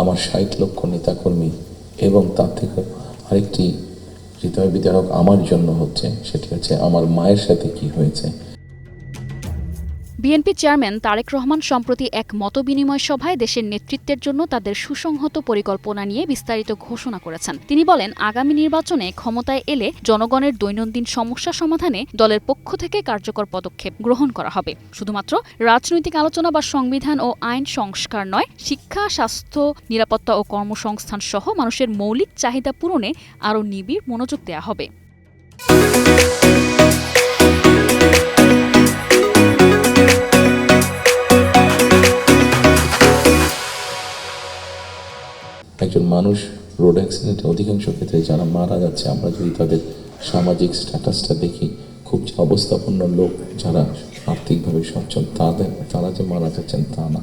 আমার ষাট লক্ষ নেতাকর্মী এবং তার থেকে আরেকটি হৃদয় বিদারক আমার জন্য হচ্ছে, সেটি হচ্ছে আমার মায়ের সাথে কি হয়েছে। বিএনপি চেয়ারম্যান তারেক রহমান সম্প্রতি এক মতবিনিময় সভায় দেশের নেতৃত্বের জন্য তাদের সুসংহত পরিকল্পনা নিয়ে বিস্তারিত ঘোষণা করেছেন। তিনি বলেন, আগামী নির্বাচনে ক্ষমতায় এলে জনগণের দৈনন্দিন সমস্যা সমাধানে দলের পক্ষ থেকে কার্যকর পদক্ষেপ গ্রহণ করা হবে। শুধুমাত্র রাজনৈতিক আলোচনা বা সংবিধান ও আইন সংস্কার নয়, শিক্ষা, স্বাস্থ্য, নিরাপত্তা ও কর্মসংস্থান সহ মানুষের মৌলিক চাহিদা পূরণে আরও নিবিড় মনোযোগ দেওয়া হবে। মানুষ রোড অ্যাক্সিডেন্টে অধিকাংশ ক্ষেত্রে যারা মারা যাচ্ছে, আমরা যদি তাদের সামাজিক স্ট্যাটাসটা দেখি, খুব যে অবস্থাপন্ন লোক যারা আর্থিকভাবে সচ্ছল, তাদের, তারা যে মারা যাচ্ছেন তা না।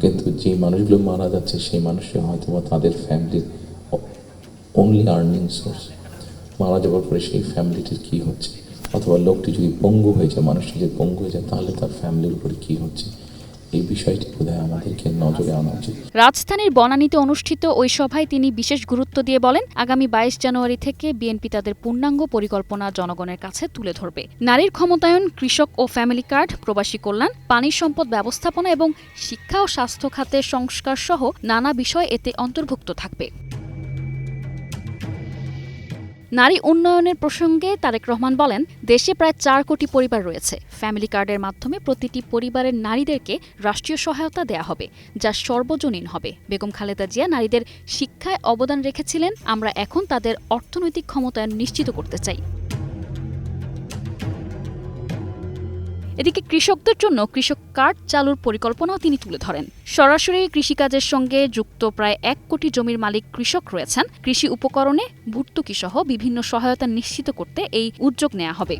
কিন্তু যে মানুষগুলো মারা যাচ্ছে, সেই মানুষরা হয়তো বা তাদের ফ্যামিলির অনলি আর্নিং সোর্স মারা যাওয়ার পরে সেই ফ্যামিলিটির কী হচ্ছে? অথবা লোকটি যদি পঙ্গু হয়ে যায়, মানুষটি যদি পঙ্গু হয়ে যায়, তাহলে তার ফ্যামিলির উপরে কী হচ্ছে? এই বিষয়টি বোধহয় আমাদেরকে নজরে আনা উচিত। রাজধানীর বনানীতে অনুষ্ঠিত ওই সভায় তিনি বিশেষ গুরুত্ব দিয়ে বলেন, আগামী বাইশ জানুয়ারি থেকে বিএনপি তাদের পূর্ণাঙ্গ পরিকল্পনা জনগণের কাছে তুলে ধরবে। নারীর ক্ষমতায়ন, কৃষক ও ফ্যামিলি কার্ড, প্রবাসী কল্যাণ, পানি সম্পদ ব্যবস্থাপনা এবং শিক্ষা ও স্বাস্থ্য খাতের সংস্কার সহ নানা বিষয় এতে অন্তর্ভুক্ত থাকবে। নারী উন্নয়নের প্রসঙ্গে তারেক রহমান বলেন, দেশে প্রায় চার কোটি পরিবার রয়েছে। ফ্যামিলি কার্ডের মাধ্যমে প্রতিটি পরিবারের নারীদেরকে রাষ্ট্রীয় সহায়তা দেয়া হবে, যা সর্বজনীন হবে। বেগম খালেদা জিয়া নারীদের শিক্ষায় অবদান রেখেছিলেন। আমরা এখন তাদের অর্থনৈতিক ক্ষমতায় নিশ্চিত করতে চাই। এদিকে কৃষকদের জন্য কৃষক কার্ড চালুর পরিকল্পনাও তিনি তুলে ধরেন। সরাসরি কৃষিকাজের সঙ্গে যুক্ত প্রায় এক কোটি জমির মালিক কৃষক রয়েছেন। কৃষি উপকরণে ভর্তুকি সহ বিভিন্ন সহায়তা নিশ্চিত করতে এই উদ্যোগ নেওয়া হবে।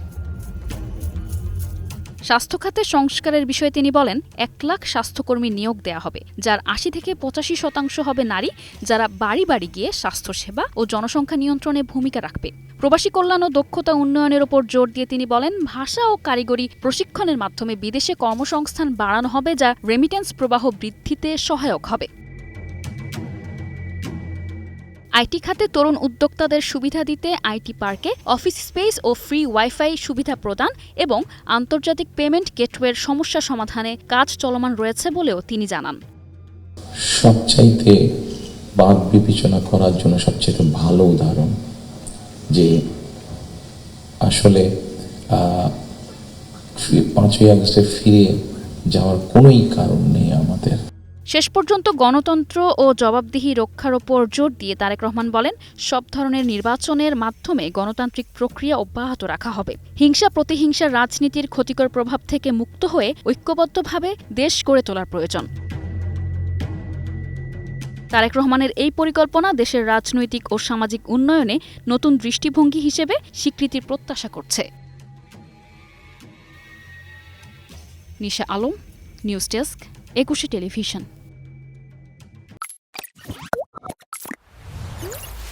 স্বাস্থ্য খাতে সংস্কারের বিষয়ে তিনি বলেন, এক লাখ স্বাস্থ্যকর্মী নিয়োগ দেওয়া হবে, যার আশি থেকে পঁচাশি শতাংশ হবে নারী, যারা বাড়ি বাড়ি গিয়ে স্বাস্থ্যসেবা ও জনসংখ্যা নিয়ন্ত্রণে ভূমিকা রাখবে। প্রবাসী কল্যাণ ও দক্ষতা উন্নয়নের ওপর জোর দিয়ে তিনি বলেন, ভাষা ও কারিগরি প্রশিক্ষণের মাধ্যমে বিদেশে কর্মসংস্থান বাড়ানো হবে, যা রেমিটেন্স প্রবাহ বৃদ্ধিতে সহায়ক হবে। আইটি খাতে তরুণ উদ্যোক্তাদের সুবিধা দিতে আইটি পার্কে অফিস স্পেস ও ফ্রি ওয়াইফাই সুবিধা প্রদান এবং আন্তর্জাতিক পেমেন্ট গেটওয়ের সমস্যা সমাধানে কাজ চলমান রয়েছে বলেও তিনি জানান। সবচাইতে বাদ বিবেচনা করার জন্য সবচেয়ে ভালো উদাহরণ যে আসলে পাঁচই আগস্টে ফিরে যাওয়ার কোনোই কারণ নেই আমাদের। শেষ পর্যন্ত গণতন্ত্র ও জবাবদিহি রক্ষার ওপর জোর দিয়ে তারেক রহমান বলেন, সব ধরনের নির্বাচনের মাধ্যমে গণতান্ত্রিক প্রক্রিয়া অব্যাহত রাখা হবে। হিংসা প্রতিহিংসার রাজনীতির ক্ষতিকর প্রভাব থেকে মুক্ত হয়ে ঐক্যবদ্ধভাবে দেশ গড়ে তোলার প্রয়োজন। তারেক রহমানের এই পরিকল্পনা দেশের রাজনৈতিক ও সামাজিক উন্নয়নে নতুন দৃষ্টিভঙ্গি হিসেবে স্বীকৃতির প্রত্যাশা করছে। Nisha Alam, news desk, Ekushey television.